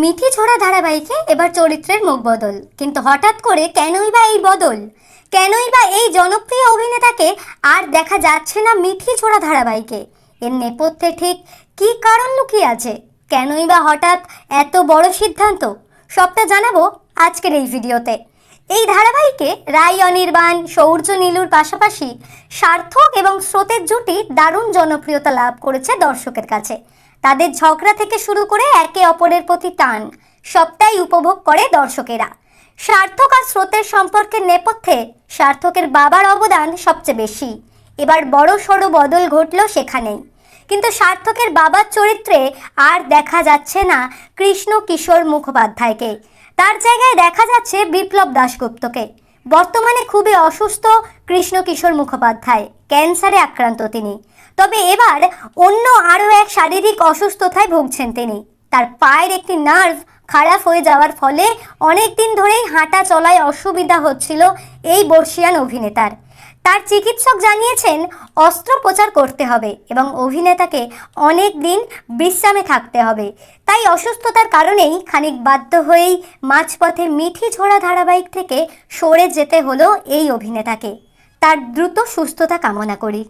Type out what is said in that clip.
মিঠি ছোড়া ধারাবাহিকে এবার চরিত্রের মুখ বদল। কিন্তু হঠাৎ করে কেনই বা এই বদল? কেনই বা এই জনপ্রিয় অভিনেতাকে আর দেখা যাচ্ছে না মিঠি ছোড়া ধারাবাহিকে? এর নেপথ্যে ঠিক কি কারণ লুকিয়ে আছে? কেনই বা হঠাৎ এত বড় সিদ্ধান্ত? সবটা জানাব আজকের এই ভিডিওতে। এই ধারাবাহিকে রাই অনির্বাণ, সৌর্য নীলুর পাশাপাশি সার্থক এবং স্রোতের জুটি দারুণ জনপ্রিয়তা লাভ করেছে দর্শকের কাছে। তাদের ঝগড়া থেকে শুরু করে একে অপরের প্রতি টান সবটাই উপভোগ করে দর্শকেরা। সার্থক আর স্রোতের সম্পর্কের নেপথ্যে সার্থকের বাবার অবদান সবচেয়ে বেশি। এবার বড় সড়ো বদল ঘটল সেখানেই কিন্তু সার্থকের বাবার চরিত্রে আর দেখা যাচ্ছে না কৃষ্ণ কিশোর মুখোপাধ্যায়কে। তার জায়গায় দেখা যাচ্ছে বিপ্লব দাশগুপ্তকে। বর্তমানে খুবই অসুস্থ কৃষ্ণ কিশোর মুখোপাধ্যায়। ক্যান্সারে আক্রান্ত তিনি। তবে এবার অন্য আরও এক শারীরিক অসুস্থতায় ভুগছেন তিনি। তার পায়ের একটি নার্ভ খারাপ হয়ে যাওয়ার ফলে অনেক দিন ধরেই হাঁটা চলায় অসুবিধা হচ্ছিল এই বর্ষিয়ান অভিনেতার। তার চিকিৎসক জানিয়েছেন অস্ত্রোপচার করতে হবে এবং অভিনেতাকে অনেক দিন বিশ্রামে থাকতে হবে। তাই অসুস্থতার কারণেই খানিক বাধ্য হয়েই মাঝপথে মিঠি ঝোড়া ধারাবাহিক থেকে সরে যেতে হলো এই অভিনেতাকে। তার দ্রুত সুস্থতা কামনা করি।